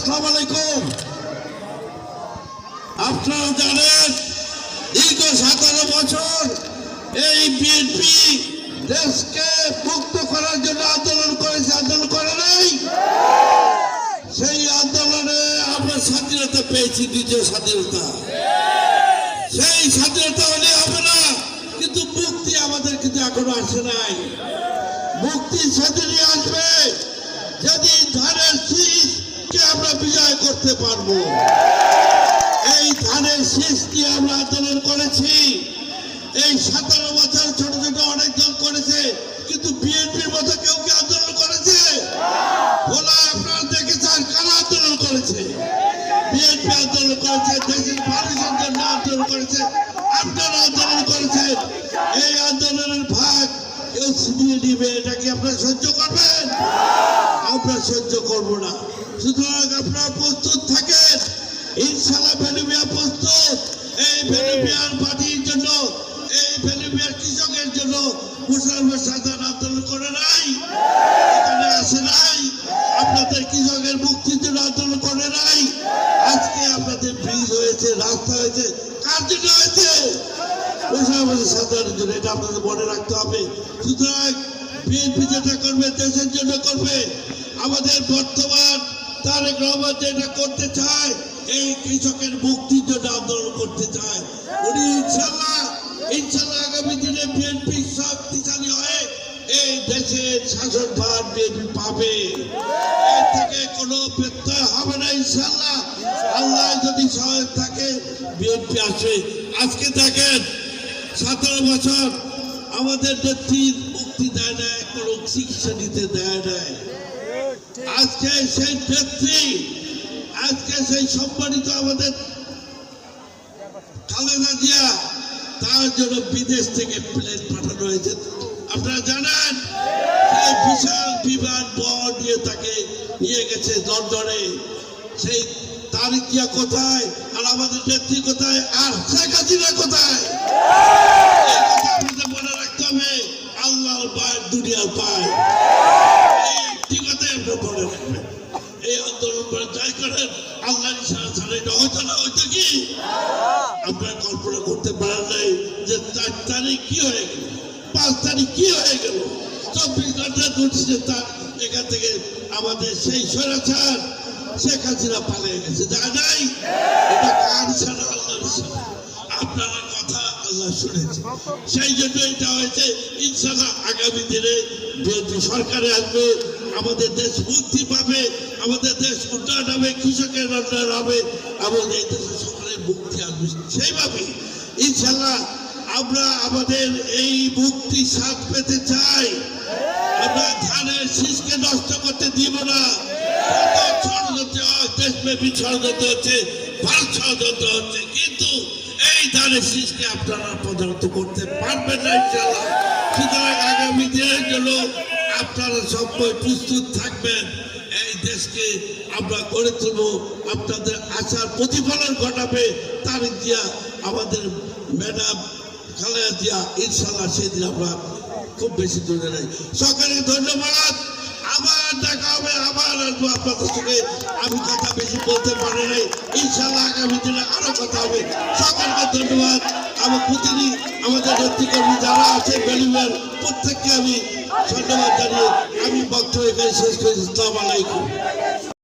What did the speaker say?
আসসালামু আলাইকুম। আপনারা জানেন, দীর্ঘ সতেরো বছর এই বিএনপি দেশকে মুক্ত করার জন্য আন্দোলন করেছে, আন্দোলন করে নাই? সেই আন্দোলনে আমরা স্বাধীনতা পেয়েছি, দ্বিতীয় স্বাধীনতা। সেই স্বাধীনতা হলে হবে না, কিন্তু মুক্তি আমাদের কিন্তু এখনও আসে নাই। মুক্তি সেদিনই আসবে যদি ধানের শীষকে আমরা বিজয় করতে পারব। এই ধানের শীষ নিয়ে আমরা আন্দোলন করেছি? এই সতেরো বছর ছোট ছোট অনেক দল করেছে, কিন্তু বিএনপির মতো কেউ কি আন্দোলন করেছে? বলা আপনারা দেখেছেন কারা আন্দোলন করেছে? বিএনপি আন্দোলন করেছে, দেশের মানুষের জন্য আন্দোলন করেছে, আপনারা আন্দোলন করেছেন এই আন্দোলনের ভাগ কেউ ছিনিয়ে নিবে, এটা কি আপনারা সহ্য করবেন? আমরা সহ্য করব না। সুতরাং আপনারা প্রস্তুত থাকেন। ইনশাল্লাহ ভেনুমিয়া প্রস্তুত। এই ভেনুমিয়ার পার্টির জন্য, এই ভেনুমিয়ার কৃষকের জন্য মুসলমান সাধারণ আন্দোলন করে নাই, এখানে আসে নাই, আপনাদের কৃষকের মুক্তির জন্য আন্দোলন করে নাই। আজকে আপনাদের ব্রিজ হয়েছে, রাস্তা হয়েছে, কার জন্য হয়েছে? মুসলমান সাধারণের জন্য, এটা আপনাদের মনে রাখতে হবে। সুতরাং বিএনপি যেটা করবে, দেশের জন্য করবে। আমাদের বর্তমান তারেক রহমান যেটা করতে চায়, এই কৃষকের মুক্তির জন্য আন্দোলন করতে চায়। উনি ইনশাল্লাহ ইনশাল্লাহ আগামী দিনে বিএনপি শক্তিশালী হয়ে এই দেশের শাসন ভার বিএনপি পাবে। এর থেকে কোনো ব্যত্যয় হবে না ইনশাল্লাহ। আল্লাহ যদি সহায়ক থাকে, বিএনপি আসবে। আজকে দেখেন, সতেরো বছর আমাদের যে নেত্রীর মুক্তি দেয় না চিকিৎসা নিতে দেয় নাই। আজকে সেই নেত্রী আজকে সেই সম্মানিত আমাদের খালেদা জিয়া, তার জন্য বিদেশ থেকে প্লেন পাঠানো হয়েছে। আপনারা জানেন বিশাল বিমান বহর নিয়ে তাকে নিয়ে গেছে লন্ডনে। সেই জিয়া কোথায়? আর আমাদের নেত্রী কোথায়? আর শেখ হাসিনা কোথায় এই কথা আমাদের মনে রাখতে হবে আল্লাহর পায় দুনিয়ার পায় এই একটি কথাই আমরা মনে রাখবেন আন্দোলন করে যাই করেন আল্লাহ ইশারা ছাড়া হয়তো কি? আপনারা কল্পনা করতে পারেন নাই যে চার তারিখ কি হয়ে গেল? পাঁচ তারিখ কি হয়ে গেল? চব্বিশ ঘণ্টা ঘটছে তার এখান থেকে আমাদের সেই স্বৈরাচার শেখ হাসিনা পালিয়ে গেছে। যা নাই, এটা কার ইশারা আল্লাহর ইশারা আপনারা কথা আল্লাহ শুনেছে। সেই জন্য এটা হয়েছে ইনশাল্লাহ আগামী দিনে বিএনপি সরকারে আসবে। আমাদের দেশ মুক্তি পাবে, আমাদের দেশ উন্নয়ন হবে, কৃষকের উন্নয়ন হবে, এবং এই দেশের সকলের মুক্তি আসবে। সেইভাবে ইনশাল্লাহ আমরা আমাদের এই মুক্তি স্বাদ পেতে চাই। আমরা ধানের শীষকে নষ্ট করতে দিব না। হচ্ছে হচ্ছে, কিন্তু এই আপনারা পদার্থ করতে পারবেন না ইনশাল্লাহ সুতরাং আগামী দিনের জন্য আপনারা সবাই প্রস্তুত থাকবেন। এই দেশকে আমরা করে তুলব। আপনাদের আশার প্রতিফলন ঘটাবে তার দিয়া আমাদের ম্যাডাম খালেদা জিয়া। ইনশাল্লাহ সেদিন আমরা খুব বেশি দূরে নেই। সকলকে ধন্যবাদ। আবার দেখা হবে, আবার আসব আপনাদের সঙ্গে। আমি কথা বেশি বলতে পারি নাই। ইনশাল্লাহ আগামী দিনে আরও কথা হবে। সকলকে ধন্যবাদ। আমার প্রতিটি আমাদের নেতৃকর্মী যারা আছে বেলুমের প্রত্যেককে আমি ধন্যবাদ জানিয়ে আমি বক্তব্য এখানে শেষ করেছি। আসসালামু আলাইকুম।